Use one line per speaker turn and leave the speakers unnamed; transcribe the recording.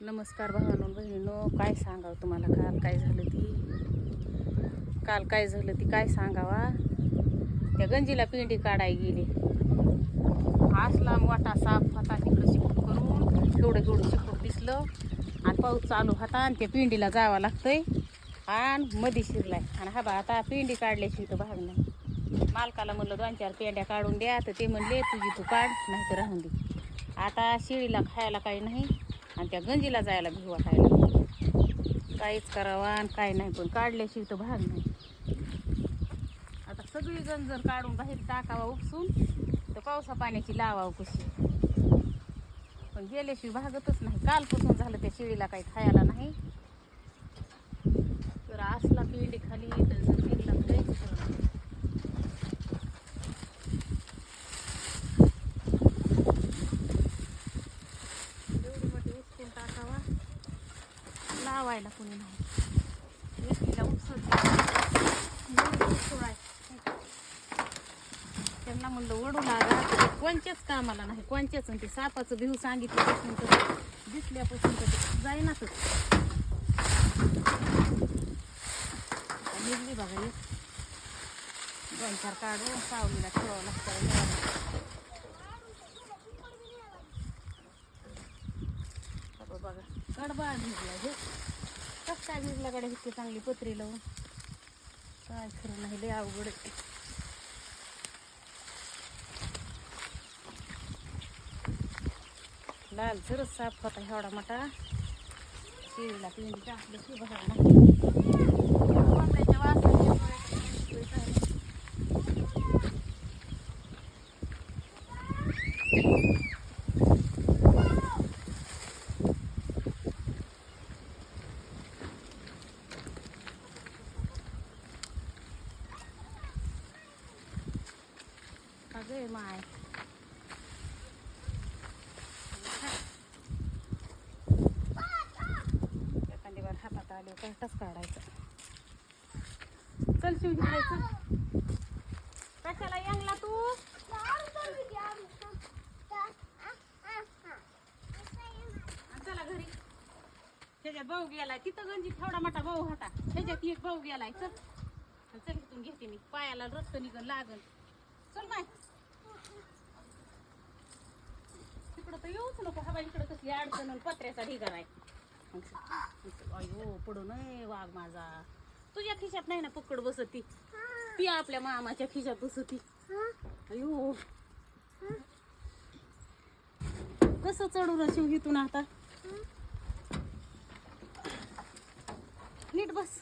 नमस्कार भावानो बहिणीनो काय सांगावं तुम्हाला? काल काय झालं ती? काल काय झालं ती? काय सांगावा? त्या गंजीला पिंडी काढाय गेली. असला वाटा साफ होता तिकडं शिकूट करून एवढं एवढं शिकूट दिसलं. आणि पाऊस चालू होता आणि त्या पिंडीला जावं लागतंय. आणि मधी शिरलाय. आणि हा बा आता पिंडी काढल्याशिवाय तर भाग नाही. मालकाला म्हणलं दोन चार पेंड्या काढून द्या. तर ते म्हणले तुझी तू काढ नाही तर राहून दे. आता शिळीला खायला काही नाही. आणि त्या गंजीला जायला भिव वाटायला. काहीच करावा आणि काय नाही पण काढल्याशिवाय तर भाग नाही. आता सगळी गंजर जर काढून बाहेर टाकावा उपसून तर पावसा पाण्याची लावावं कशी. पण गेल्याशिवाय भागतच नाही. कालपासून झालं त्या शिळीला काही खायला नाही. तर असला पिंडी खाली तर जर निघला तर जायचं सगळं. एवढी मोठी उचकून टाकावा लावायला कोणी नाही. एकटीला उपसत त्यांना म्हणलं ओढू लागा तर कोणच्याच कामाला नाही. कोणच्याच. आणि ते सापाचं भिव सांगितल्यापासून तर दिसल्यापासून तर ते जाईनाच निघली बघा एक. दोन चार काढून सावलीला ठेवावं लागतं. बघा. कडबा भिजला हे कस काय भिजला गाड्या? इतकी चांगली पत्री लावून. काय खरं नाही लय अवघड लाल जरच साफ होता एवढा मोठा. शिळीला पिंडी टाकलं की बघा Thank you. वासाने डोळ्यात पाणी आले कसं काढायचं. चल शिव घ्यायचं कशाला यांगला तू? आणि चला घरी. त्याच्यात भाऊ गेलाय तिथं गंजी थोडा मोठा भाऊ होता. त्याच्यात एक भाऊ गेलाय चल. चल इथून घेते मी. पायाला रक्त निघन लागल चल बाय तिकडं तर येऊच नको? हवा इकडं कसली अडचण आणि पत्र्याचा ढिगार आहे. अयो पडू नये वाघ माझा. तुझ्या खिशात नाही ना पकड बसती? ती आपल्या मामाच्या खिशात बसती. अयो. कसं चढू रे शिव इथून आता? नीट बस.